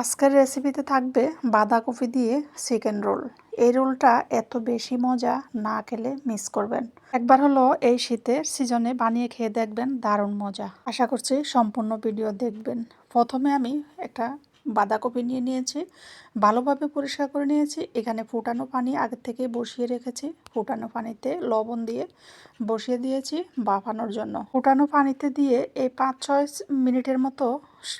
আজকের রেসিপিতে থাকবে বাঁধাকপি দিয়ে চিকেন রোল এই রোলটা এত বেশি মজা না খেলে মিস করবেন। একবার হলো এই শীতের সিজনে বানিয়ে খেয়ে দেখবেন দারুণ মজা। আশা করছি সম্পূর্ণ ভিডিও দেখবেন। প্রথমে আমি একটা বাঁধাকপি নিয়ে নিয়েছি, ভালোভাবে পরিষ্কার করে নিয়েছি, এখানে ফুটানো পানি আগে থেকে বসিয়ে রেখেছি, ফুটানো পানিতে লবণ দিয়ে বসিয়ে দিয়েছি বাফানোর জন্য। ফুটানো পানিতে দিয়ে এই পাঁচ ছয় মিনিটের মতো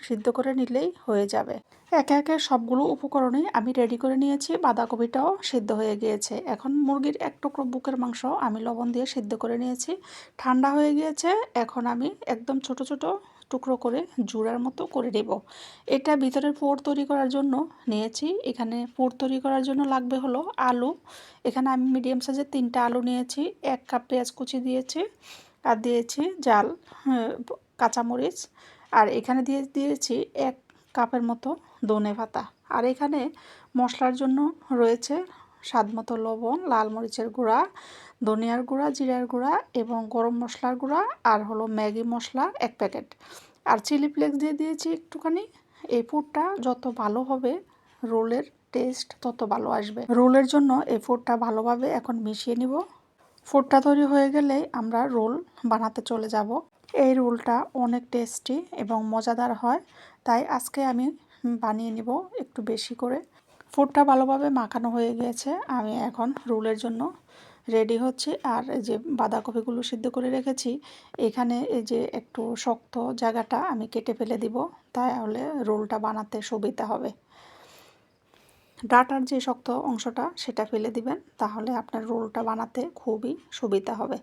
সিদ্ধ করে নিলেই হয়ে যাবে। একে একে সবগুলো উপকরণই আমি রেডি করে নিয়েছি, বাঁধাকপিটাও সিদ্ধ হয়ে গিয়েছে। এখন মুরগির এক টুকরো বুকের মাংস আমি লবণ দিয়ে সিদ্ধ করে নিয়েছি, ঠান্ডা হয়ে গিয়েছে, এখন আমি একদম ছোট ছোট টুকরো করে জোড়ার মতো করে নেব। এটা ভিতরের পোর তৈরি করার জন্য নিয়েছি। এখানে পোর তৈরি করার জন্য লাগবে হলো আলু। এখানে আমি মিডিয়াম সাইজের তিনটা আলু নিয়েছি। এক কাপ পেঁয়াজ কুচি দিয়েছি আর দিয়েছি জাল হ্যাঁ, কাঁচামরিচ। আর এখানে দিয়ে দিয়েছি এক কাপের মতো ধনে পাতা আর এখানে মশলার জন্য রয়েছে স্বাদ মতো লবণ, লাল মরিচের গুঁড়া, ধনিয়ার গুঁড়া, জিরার গুঁড়া এবং গরম মশলার গুঁড়া আর হলো ম্যাগি মশলা এক প্যাকেট। আর চিলি ফ্লেক্স দিয়ে দিয়েছি একটুখানি। এই ফুডটা যত ভালো হবে, রোলের টেস্ট তত ভালো আসবে। রোলের জন্য এই ফুডটা ভালোভাবে এখন মিশিয়ে নিব। ফুডটা তৈরি হয়ে গেলে আমরা রোল বানাতে চলে যাব। এই রোলটা অনেক টেস্টি এবং মজাদার হয়, তাই আজকে আমি বানিয়ে নিব একটু বেশি করে। ফুডটা ভালোভাবে মাখানো হয়ে গিয়েছে আমি এখন রোলের জন্য রেডি হচ্ছে। আর যে বাঁধাকপিগুলো সিদ্ধ করে রেখেছি, এখানে এই যে একটু শক্ত জায়গাটা আমি কেটে ফেলে দিব, তাহলে রোলটা বানাতে সুবিধা হবে। ডাটার যে শক্ত অংশটা, সেটা ফেলে দিবেন, তাহলে আপনার রোলটা বানাতে খুবই সুবিধা হবে।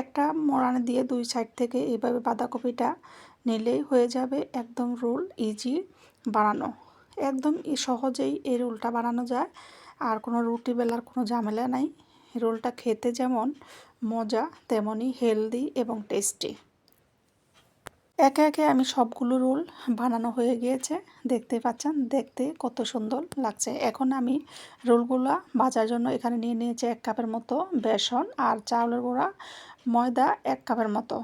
একটা মোড়ানে দিয়ে দুই সাইড থেকে এইভাবে বাঁধাকপিটা নিলেই হয়ে যাবে একদম রোল, ইজি বানানো। একদম সহজেই এই রোলটা বানানো যায়। আর কোনো রুটি বেলার কোনো ঝামেলা নাই। রোলটা খেতে যেমন মজা, তেমনই হেলদি এবং টেস্টি। একে একে আমি সবগুলো রোল বানানো হয়ে গিয়েছে। দেখতে পাচ্ছেন, দেখতে কত সুন্দর লাগছে। এখন আমি রোলগুলো ভাজার জন্য এখানে নিয়ে নিয়েছি এক কাপের মতো বেসন আর চাউলের গুঁড়া, ময়দা এক কাপের মতো।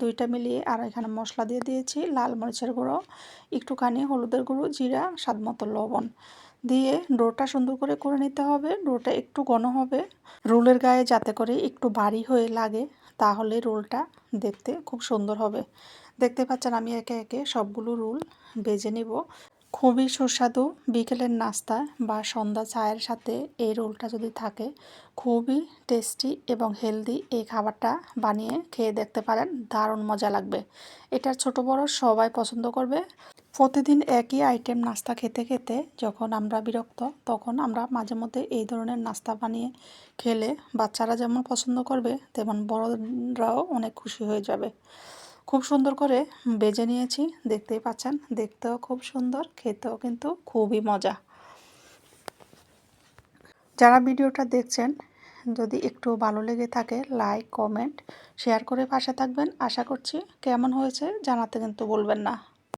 দুইটা মিলিয়ে আর এখানে মশলা দিয়ে দিয়েছি, লাল মরিচের গুঁড়ো, একটুখানি হলুদের গুঁড়ো, জিরা, স্বাদ মতো লবণ। দিয়ে ডোটা সুন্দর করে করে নিতে হবে, ডোটা একটু ঘন হবে। রোলের গায়ে যাতে করে একটু ভারী হয়ে লাগে, তাহলে রোলটা দেখতে খুব সুন্দর হবে। দেখতে পাচ্ছেন আমি একে একে সবগুলো রোল বেজে নিব। খুবই সুস্বাদু বিকেলের নাস্তা বা সন্ধ্যা চায়ের সাথে এই রোলটা যদি থাকে, খুবই টেস্টি এবং হেলদি এই খাবারটা বানিয়ে খেয়ে দেখতে পারেন, দারুণ মজা লাগবে। এটা ছোট বড় সবাই পছন্দ করবে। প্রতিদিন একই আইটেম নাস্তা খেতে খেতে যখন আমরা বিরক্ত, তখন আমরা মাঝে মধ্যে এই ধরনের নাস্তা বানিয়ে খেলে বাচ্চারা যেমন পছন্দ করবে, তেমন বড়রাও অনেক খুশি হয়ে যাবে। খুব সুন্দর করে বেজে নিয়েছি, দেখতেই পাচ্ছেন। দেখতেও খুব সুন্দর, খেতেও কিন্তু খুবই মজা। যারা ভিডিওটা দেখছেন, যদি একটু ভালো লেগে থাকে লাইক কমেন্ট শেয়ার করে পাশে থাকবেন। আশা করছি কেমন হয়েছে জানাতে কিন্তু বলবেন না।